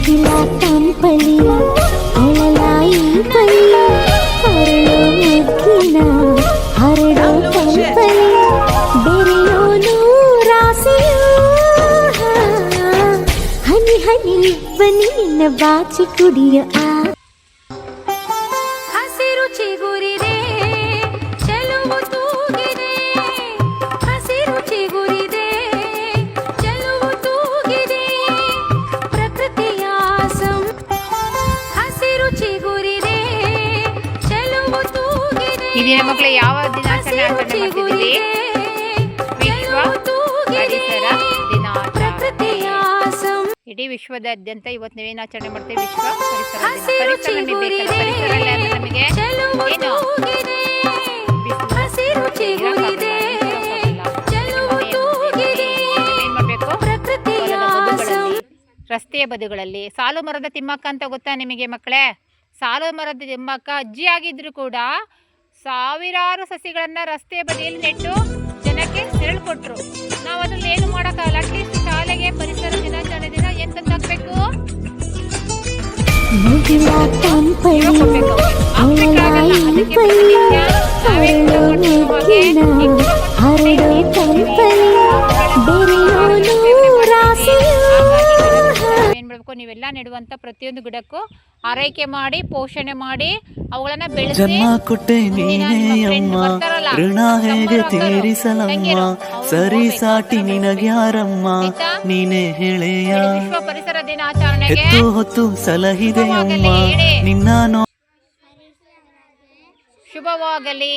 ತಂಪಲಿ ಅಳಲಾಯಿ ಬಳಿ ಹರಳೋ ಮುಗ್ಗಿನ ಹರಡೋ ತಂಪಲಿ ಬೆರೆಯೋನು ರಾಸಿಯೋ ಹನಿ ಹನಿ ಬನ್ನಿ ನಿನ್ನ ಬಾಚಿ ಕುಡಿಯೋ ಆ ಈ ದಿನ ಮಕ್ಕಳು ಯಾವ ದಿನಾಚರಣೆ ಆಚರಣೆ ಮಾಡ್ತಿದ್ದೀವಿ ವಿಶ್ವ ಪರಿಸರ ದಿನಾಚರಣೆ. ಪ್ರಕೃತಿಯ ಸಂ ಇಡೀ ವಿಶ್ವದಾದ್ಯಂತ ಇವತ್ತು ನಾವೇನು ಆಚರಣೆ ಮಾಡ್ತೀವಿ. ವಿಶ್ವ ಪರಿಸರ ಪರಿಸರ ನಮಗೆ ಬೇಕಲ್ಲ ಪರಿಸರ ಇಲ್ಲ ಅಂದ್ರೆ ನಮಗೆ ಏನು? ರಸ್ತೆಯ ಬದುಗಳಲ್ಲಿ. ಸಾಲು ಮರದ ತಿಮ್ಮಕ್ಕ ಅಂತ ಗೊತ್ತಾ ನಿಮಗೆ ಮಕ್ಕಳೇ? ಸಾಲು ಮರದ ತಿಮ್ಮಕ್ಕ ಅಜ್ಜಿ ಆಗಿದ್ರು ಕೂಡ ಸಾವಿರಾರು ಸಸಿಗಳನ್ನ ರಸ್ತೆ ಬದಿಯಲ್ಲಿ ನೆಟ್ಟು ಜನಕ್ಕೆ ನೆರಳು ಕೊಟ್ರು. ನಾವು ಅದ್ರಲ್ಲಿ ಏನು ಮಾಡೋಕ್ಕಾಗಲ್ಲ. ಅಟ್ಲೀಸ್ಟ್ ಶಾಲೆಗೆ ಪರಿಸರ ದಿನಾಚರಣೆ ದಿನ ಎಂತ ತಂದಾಕ್ಬೇಕು. ಅದಕ್ಕೆ ಮಾಡ್ಬೇಕು. ನೀವೆಲ್ಲ ನೆಡುವಂತ ಪ್ರತಿಯೊಂದು ಗಿಡಕ್ಕೂ ಆರೈಕೆ ಮಾಡಿ ಪೋಷಣೆ ಮಾಡಿ ಅವುಗಳನ್ನ ಬೆಳೆಸಿ ಸರಿ ಸಾಟಿ ನಿನಗ್ಯಾರಮ್ಮ? ನೀನೇ ಹೇಳೆಯ. ವಿಶ್ವ ಪರಿಸರ ದಿನಾಚರಣೆಗೆ. ಹೆತ್ತು ಹೊತ್ತು ಸಲಹಿದೆ ಅಮ್ಮ. ಶುಭವಾಗಲಿ, ನಿನ್ನ ಶುಭವಾಗಲಿ.